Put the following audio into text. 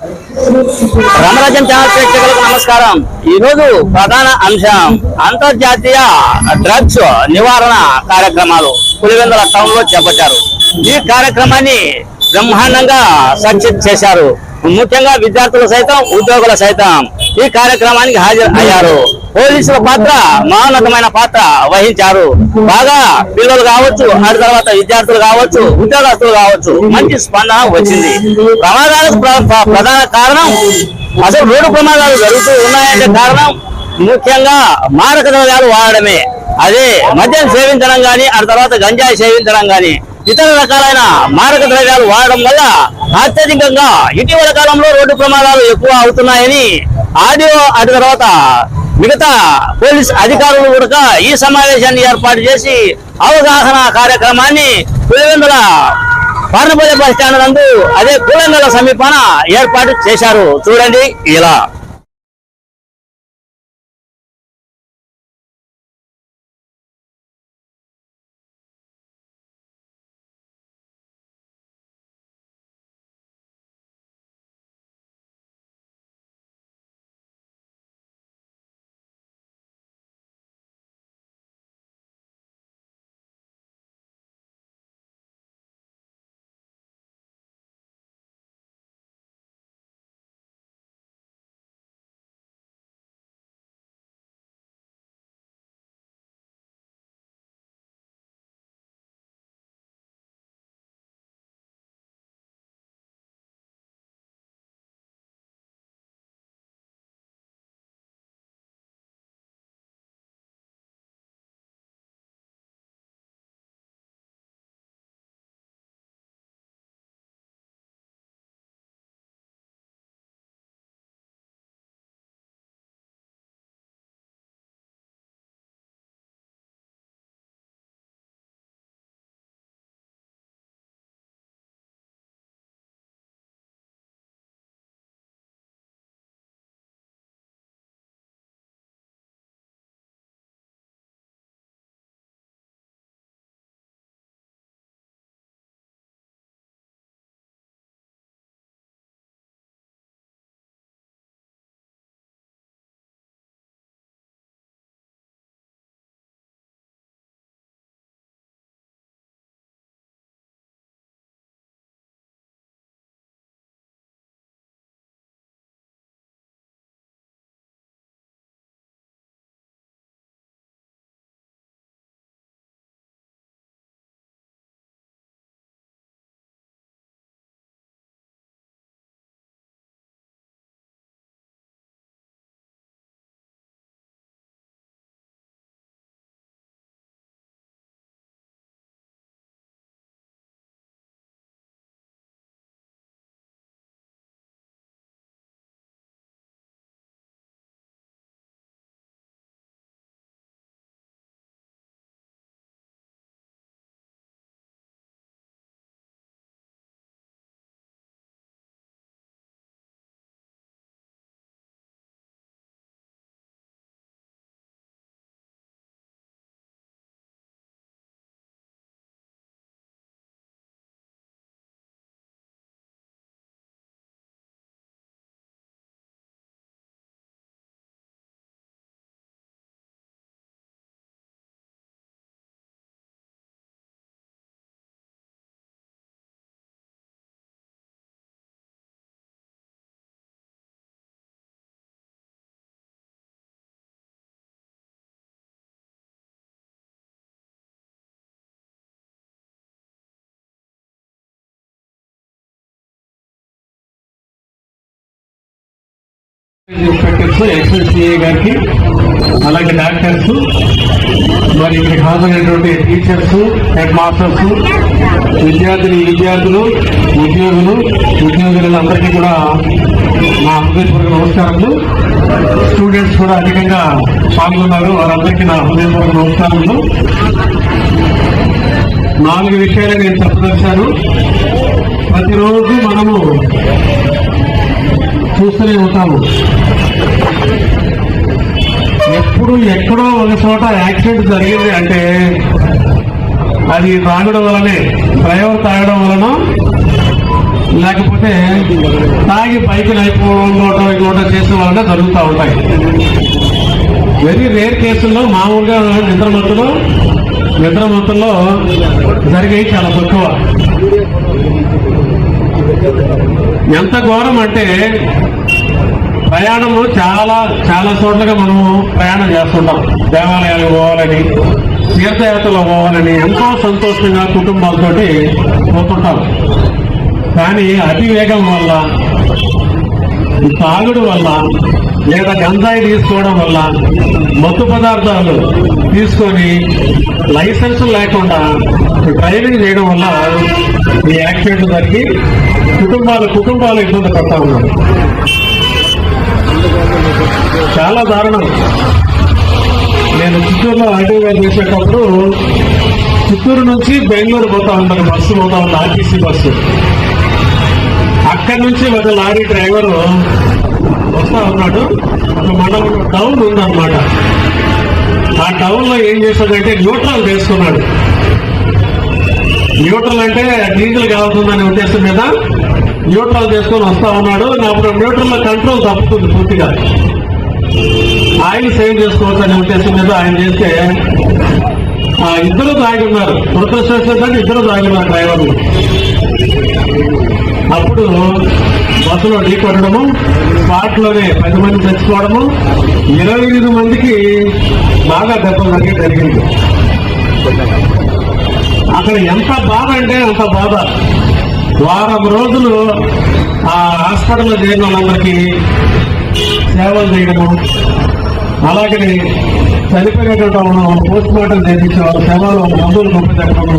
రామరాజ్యం channel ప్రేక్షకులకు నమస్కారం. ఈ రోజు ప్రధాన అంశం అంతర్జాతీయ డ్రగ్స్ నివారణ కార్యక్రమాలు పులివెందుల టౌన్లో చేపట్టారు. ఈ కార్యక్రమాన్ని బ్రహ్మాండంగా సక్సెస్ చేశారు. ముఖ్యంగా విద్యార్థులు సైతం ఉద్యోగులు సైతం ఈ కార్యక్రమానికి హాజరు అయ్యారు పోలీసుల పాత్ర మహోన్నతమైన పాత్ర వహించారు. బాగా పిల్లలు కావచ్చు ఆ తర్వాత విద్యార్థులు కావచ్చు ఉద్యోగస్తులు కావచ్చు మంచి స్పందన వచ్చింది. ప్రమాదాలకు ప్రధాన కారణం అసలు రోడ్డు ప్రమాదాలు జరుగుతూ ఉన్నాయంటే కారణం ముఖ్యంగా మారక ద్రవ్యాలు వాడడమే. అదే మద్యం సేవించడం కానీ ఆ తర్వాత గంజాయి సేవించడం కానీ ఇతర రకాలైన మారక ద్రవ్యాలు వాడడం వల్ల అత్యధికంగా ఇటీవల కాలంలో రోడ్డు ప్రమాదాలు ఎక్కువ అవుతున్నాయని ఆడియో అటు తర్వాత మిగతా పోలీస్ అధికారులు కూడా ఈ సమావేశాన్ని ఏర్పాటు చేసి అవగాహన కార్యక్రమాన్ని పులివెందుల పార్నపల్లి బస్ స్టాండ్ నందు అదే కూలంగల సమీపాన ఏర్పాటు చేశారు. చూడండి ఇలా. ఇన్స్పెక్టర్స్ గారికి అలాగే డాక్టర్స్ మరి ఇక్కడికి హాజరైనటువంటి టీచర్స్ హెడ్ మాస్టర్స్ విద్యార్థిని విద్యార్థులు ఉద్యోగులు ఉద్యోగులందరికీ కూడా నా హృదయపూర్వక నమస్కారములు. స్టూడెంట్స్ కూడా అధికంగా పాల్గొన్నారు. వారందరికీ నా హృదయపూర్వక నమస్కారములు. నాలుగు విషయాలు నేను చెప్పదలిచాను. ప్రతిరోజు మనము చూస్తూనే ఉంటాము. ఎప్పుడు ఎక్కడో ఒక చోట యాక్సిడెంట్ జరిగింది అంటే అది తాగడం వలనే డ్రైవర్ తాగడం వలన లేకపోతే తాగి పైకి అయిపోవడం ఇంకోటో ఇంకోటో చేసిన వలన జరుగుతూ ఉంటాయి వెరీ రేర్ కేసుల్లో మామూలుగా నిద్రమత్తులు నిద్రమత్తుల్లో జరిగేవి చాలా తక్కువ. ఎంత ఘోరం అంటే ప్రయాణము చాలా చాలా చోట్లగా మనము ప్రయాణం చేస్తుంటాం. దేవాలయాలకు పోవాలని తీర్థయాత్రలో పోవాలని ఎంతో సంతోషంగా కుటుంబాలతో పోతుంటాం. కానీ అతి వేగం వల్ల తాగుడు వల్ల లేదా గంజాయి తీసుకోవడం వల్ల మత్తు పదార్థాలు తీసుకొని లైసెన్స్ లేకుండా డ్రైవింగ్ చేయడం వల్ల ఈ యాక్సిడెంట్ జరిగి కుటుంబాలు కుటుంబాలు ఇబ్బంది పడతా ఉన్నారు. చాలా దారుణం. నేను చిత్తూరులో ఐటీవీ చేసేటప్పుడు చిత్తూరు నుంచి బెంగళూరు పోతా ఉంటాను బస్సు పోతా ఉంది ఆర్టీసీ బస్సు. అక్కడి నుంచి ఒక లారీ డ్రైవరు వస్తా ఉన్నాడు. ఒక మండలం టౌన్ ఉందన్నమాట. ఆ టౌన్లో ఏం చేశాడంటే న్యూట్రల్ వేసుకున్నాడు. న్యూట్రల్ అంటే డీజిల్ కావాల్సిందనే ఉద్దేశం మీద న్యూట్రల్ చేసుకొని వస్తా ఉన్నాడు. అప్పుడు న్యూట్రల్ కంట్రోల్ తప్పుతుంది పూర్తిగా. ఆయిల్ సేవ్ చేసుకోవచ్చు అనే ఉద్దేశం మీద ఆయన చేస్తే ఇద్దరు తాగి ఉన్నారు. దురదృష్టం ఇద్దరు తాగి ఉన్నారు డ్రైవర్లు. అప్పుడు బస్సులో ఢీ కొట్టడము స్పాట్లోనే పది మంది చచ్చిపోవడము ఇరవై ఎనిమిది మందికి బాగా దెబ్బలు తగ్గి జరిగింది. అక్కడ ఎంత బాధ అంటే అంత బాధ. వారం రోజులు ఆ హాస్పిటల్లో చేరిన వాళ్ళందరికీ సేవలు చేయడము అలాగే చనిపోయినటువంటి వాళ్ళు పోస్ట్ మార్టం చేయించే వాళ్ళ సేవలు మందులు పంపించడము.